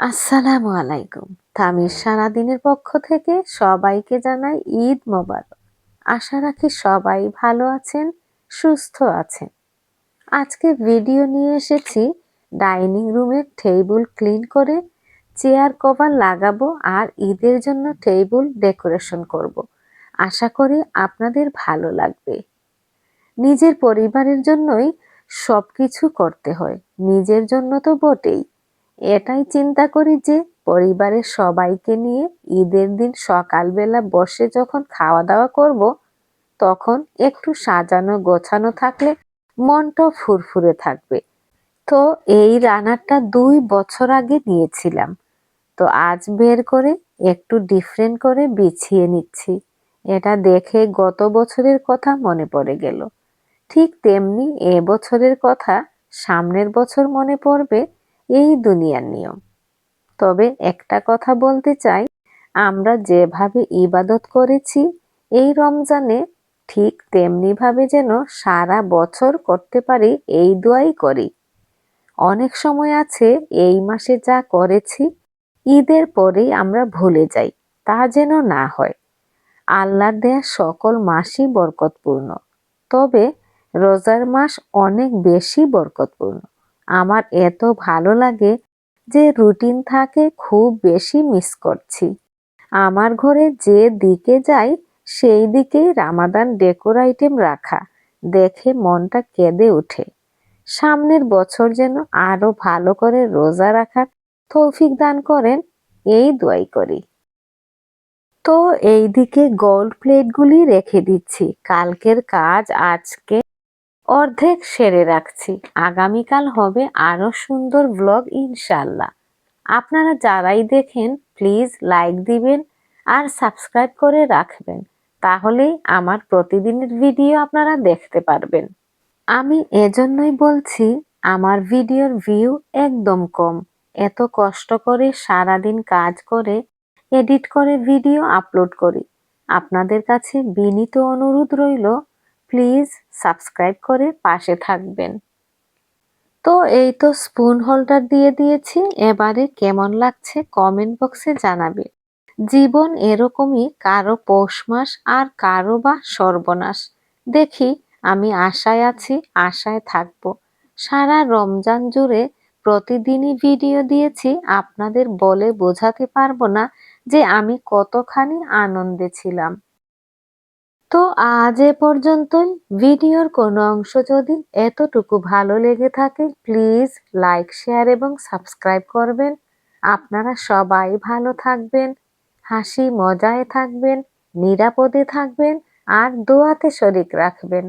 আসসালামু আলাইকুম। তামির সারাদিনের পক্ষ থেকে সবাইকে জানাই ঈদ মোবারক। আশা রাখি সবাই ভালো আছেন, সুস্থ আছেন। আজকে ভিডিও নিয়ে এসেছি ডাইনিং রুমের টেবিল ক্লিন করে চেয়ার কভার লাগাবো আর ঈদের জন্য টেবিল ডেকোরেশন করব। আশা করি আপনাদের ভালো লাগবে। নিজের পরিবারের জন্যই সব কিছু করতে হয়। নিজের জন্য তো বটেই। এটাই চিন্তা করি যে পরিবারের সবাইকে নিয়ে ঈদের দিন সকালবেলা বসে যখন খাওয়া দাওয়া করব, তখন একটু সাজানো গোছানো থাকলে মনটা ফুরফুরে থাকবে। তো এই রান্নাটা দুই বছর আগে নিয়েছিলাম তো আজ বের করে একটু ডিফারেন্ট করে বিছিয়ে নিচ্ছি। এটা দেখে গত বছরের কথা মনে পড়ে গেল। ঠিক তেমনি এ বছরের কথা সামনের বছর মনে পড়বে এই দুনিয়ার নিয়ম। তবে একটা কথা বলতে চাই, আমরা যেভাবে ইবাদত করেছি, এই রমজানে ঠিক তেমনি ভাবে যেন সারা বছর করতে পারি, এই দোয়াই করি। অনেক সময় আছে, এই মাসে যা করেছি, ঈদের পরেই আমরা ভুলে যাই, তা যেন না হয়। আল্লাহর দেয়া সকল মাসই বরকতপূর্ণ। তবে রোজার মাস অনেক বেশি বরকতপূর্ণ। আমার এত ভালো লাগে যে রুটিন থাকে খুব বেশি মিস করছি। আমার ঘরে যে দিকে যাই, সেই দিকেই রামাদান ডেকোর আইটেম রাখা। দেখে মনটা কেঁদে ওঠে। সামনের বছর যেন আরও ভালো করে রোজা রাখার তৌফিক দান করেন, এই দোয়াই করি। তো এই দিকে গোল্ড প্লেটগুলি রেখে দিচ্ছি। কালকের কাজ আজকে অর্ধেক সেরে রাখছি। আগামীকাল হবে আরও সুন্দর ব্লগ ইনশাল্লাহ আপনারা যারাই দেখেন প্লিজ লাইক দিবেন আর সাবস্ক্রাইব করে রাখবেন। তাহলেই আমার প্রতিদিনের ভিডিও আপনারা দেখতে পারবেন। আমি এজন্যই বলছি, আমার ভিডিওর ভিউ একদম কম। এত কষ্ট করে সারাদিন কাজ করে এডিট করে ভিডিও আপলোড করি। আপনাদের কাছে বিনীত অনুরোধ রইল প্লিজ সাবস্ক্রাইব করে পাশে থাকবেন। তো এই তো স্পুন হোল্ডার দিয়ে দিয়েছি, এবারে কেমন লাগছে কমেন্ট বক্সে জানাবে। জীবন এরকমই কারও পৌষ মাস আর কারও বা সর্বনাশ। দেখি আমি আশায় আছি, আশায় থাকব। সারা রমজান জুড়ে প্রতিদিনই ভিডিও দিয়েছি, আপনাদের বলে বোঝাতে পারব না যে আমি কতখানি আনন্দে ছিলাম। তো আজ এ পর্যন্তই। ভিডিওর কোনো অংশ যদি এতটুকু ভালো লেগে থাকে প্লিজ লাইক শেয়ার এবং সাবস্ক্রাইব করবেন। আপনারা সবাই ভালো থাকবেন, হাসি, মজায় থাকবেন, নিরাপদে থাকবেন, আর দোয়াতে শরিক রাখবেন।